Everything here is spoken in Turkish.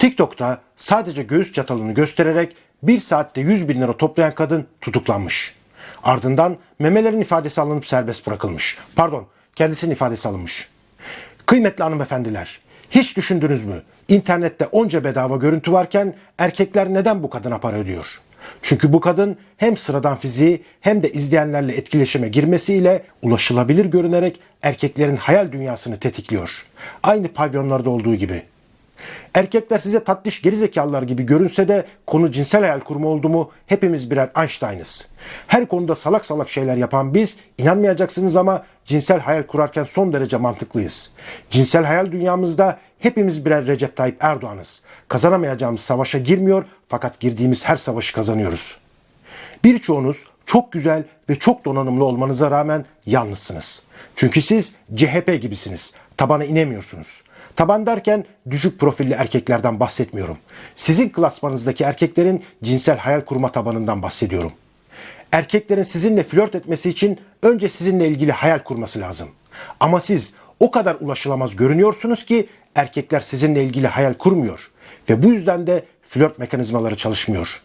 TikTok'ta sadece göğüs çatalını göstererek bir saatte 100 bin lira toplayan kadın tutuklanmış. Ardından memelerin ifadesi alınıp serbest bırakılmış. Pardon, kendisinin ifadesi alınmış. Kıymetli hanımefendiler, hiç düşündünüz mü? İnternette onca bedava görüntü varken erkekler neden bu kadına para ödüyor? Çünkü bu kadın hem sıradan fiziği hem de izleyenlerle etkileşime girmesiyle ulaşılabilir görünerek erkeklerin hayal dünyasını tetikliyor. Aynı pavyonlarda olduğu gibi. Erkekler size tatlış gerizekalılar gibi görünse de konu cinsel hayal kurma oldu mu hepimiz birer Einstein'ız. Her konuda salak salak şeyler yapan biz inanmayacaksınız ama cinsel hayal kurarken son derece mantıklıyız. Cinsel hayal dünyamızda hepimiz birer Recep Tayyip Erdoğan'ız. Kazanamayacağımız savaşa girmiyor fakat girdiğimiz her savaşı kazanıyoruz. Birçoğunuz çok güzel ve çok donanımlı olmanıza rağmen yalnızsınız. Çünkü siz CHP gibisiniz. Tabana inemiyorsunuz. Taban derken düşük profilli erkeklerden bahsetmiyorum. Sizin klasmanınızdaki erkeklerin cinsel hayal kurma tabanından bahsediyorum. Erkeklerin sizinle flört etmesi için önce sizinle ilgili hayal kurması lazım. Ama siz o kadar ulaşılamaz görünüyorsunuz ki erkekler sizinle ilgili hayal kurmuyor ve bu yüzden de flört mekanizmaları çalışmıyor.